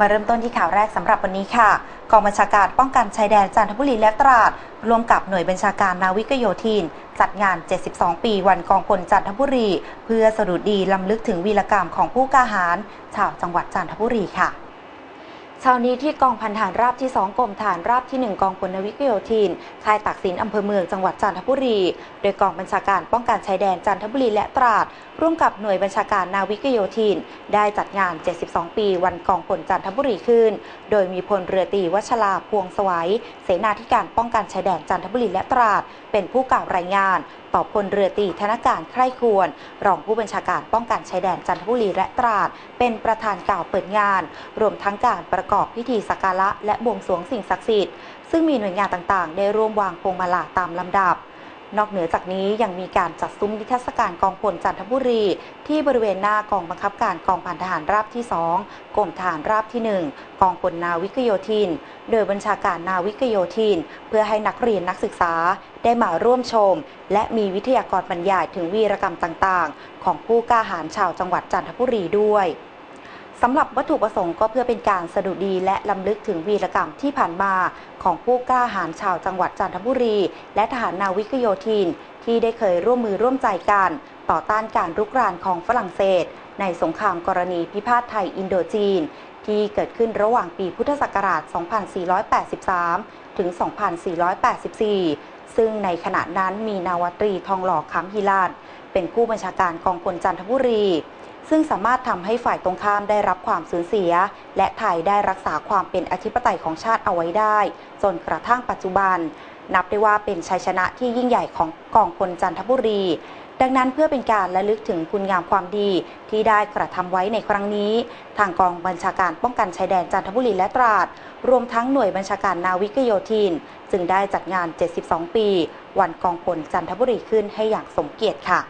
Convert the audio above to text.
มาเริ่มต้นที่ข่าวแรกสำหรับวันนี้ค่ะกองบัญชาการป้องกันชายแดนจันทบุรีและตราดร่วมกับหน่วยบัญชาการนาวิกโยธิน จัดงาน 72 ปีวันกองพลจันทบุรี เพื่อสรุปดีลำลึกถึงวีรกรรมของผู้กล้าหาญชาวจังหวัดจันทบุรีค่ะ เช้านี้ที่กองพันฐานราบที่ 2กรมฐานราบที่ 1 กองพลนาวิกโยธิน ค่ายตักสินอำเภอเมืองจังหวัดจันทบุรี โดยกองบัญชาการป้องกันชายแดนจันทบุรีและตราด ร่วมกับหน่วยบัญชาการนาวิกโยธิน ได้จัดงาน 72 ปีวันกองพลจันทบุรีขึ้น โดยมีพลเรือตรีวัชราพวงสวัยเสนาธิการป้องกันชายแดนจันทบุรีและตราด เป็นผู้กล่าวรายงานต่อพลเรือตรีธนการใคร่ควร รองผู้บัญชาการป้องกันชายแดนจันทบุรีและตราด เป็นประธานกล่าวเปิดงาน รวมทั้งการประกอบพิธีสักการะและบวงสรวงสิ่งศักดิ์สิทธิ์ซึ่งมีหน่วยงานต่างๆ ได้ร่วมวางพวงมาลาตามลำดับ นอกเหนือจากนี้ยังมีการจัดซุ้มนิทรรศการกองพลจันทบุรี ที่บริเวณหน้ากองบังคับการกองพันทหารราบที่ 2กรมทหารราบที่ 1 กองพลนาวิกโยธิน โดยบัญชาการนาวิกโยธิน เพื่อให้นักเรียนนักศึกษาได้มาร่วมชม และมีวิทยากรบรรยายถึงวีรกรรมต่างๆ ของผู้กล้าหาญชาวจังหวัดจันทบุรีด้วย สำหรับวัตถุประสงค์ก็เพื่อเป็นการสดุดีและลำลึกถึงวีรกรรมที่ผ่านมาของผู้กล้าหาญชาวจังหวัดจันทบุรี และทหารนาวิกโยธิน ที่ได้เคยร่วมมือร่วมใจกัน ต่อต้านการรุกรานของฝรั่งเศส ในสงครามกรณีพิพาทไทยอินโดจีน ที่เกิดขึ้นระหว่างปีพุทธศักราช 2483 ถึง 2484 ซึ่งในขณะนั้นมีนาวตรีทองหล่อคำฮิลานเป็นผู้บัญชาการกองพลจันทบุรี ซึ่งสามารถทำให้ฝ่ายตรงข้ามได้รับความสูญเสีย และไทยได้รักษาความเป็นอธิปไตยของชาติเอาไว้ได้ จนกระทั่งปัจจุบัน นับได้ว่าเป็นชัยชนะที่ยิ่งใหญ่ของกองพลจันทบุรี ดังนั้นเพื่อเป็นการระลึกถึงคุณงามความดีที่ได้กระทำไว้ในครั้งนี้ ทางกองบัญชาการป้องกันชายแดนจันทบุรีและตราด รวมทั้งหน่วยบัญชาการนาวิกโยธิน จึงได้จัดงาน 72 ปี วันกองพลจันทบุรีขึ้นให้อย่างสมเกียรติค่ะ